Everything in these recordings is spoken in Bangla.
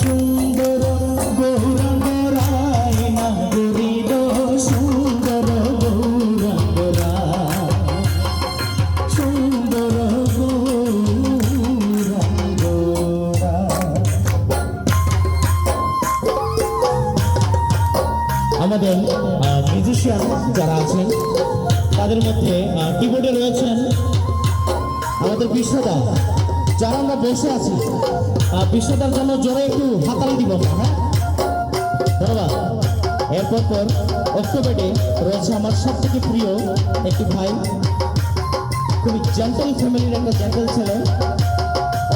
সুন্দর গৌরাঙ্গরাই না গরিব সুন্দর গৌরাঙ্গরা সুন্দর গৌরাঙ্গরা আমাদের মিউজিশিয়ান যারা আছেন, তাদের মধ্যে কিবোর্ডে রয়েছেন আমাদের বিশ্বদা যারা আমরা বসে আছি আহ, বিশ্বদার জন্য জোরে একটু হাতালি দিব। হ্যাঁ? ধন্যবাদ। এরপর পর অক্টোবেটে রয়েছে আমার সব থেকে প্রিয় একটি ভাই। খুবই জেন্টাল ফ্যামিলির একটা জেন্টাল ছেলে।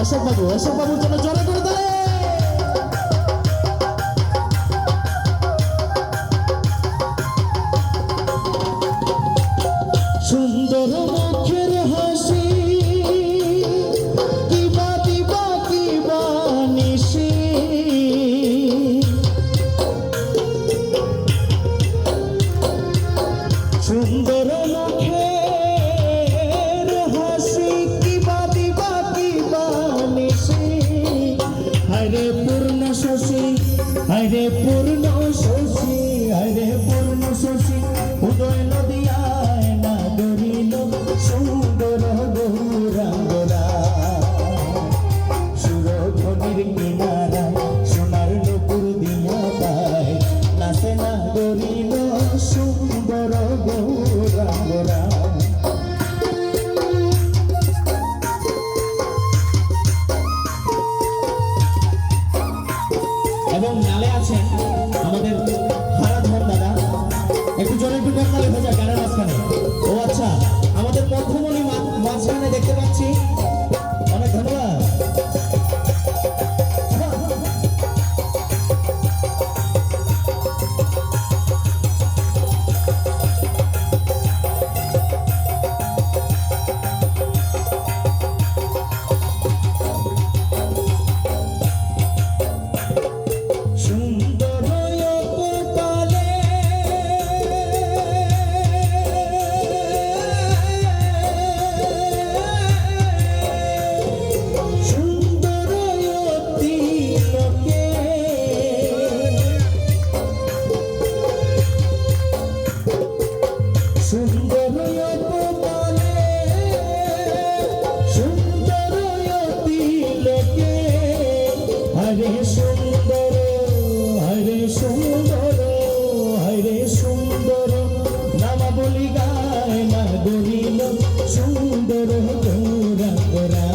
অশোক বাবু অশোক বাবুর জন্য জোরে করে দেয় সুন্দর মুখের হরে পূর্ণ এবং নালে আছেন আমাদের হারাধর দাদা। একটু জলের একটু করতালি হয়ে যায় গানের মাঝখানে? সুন্দর হরে সুন্দর হরে সুন্দর। নামা বলি গায় না গরিল সুন্দর গৌরা গোরা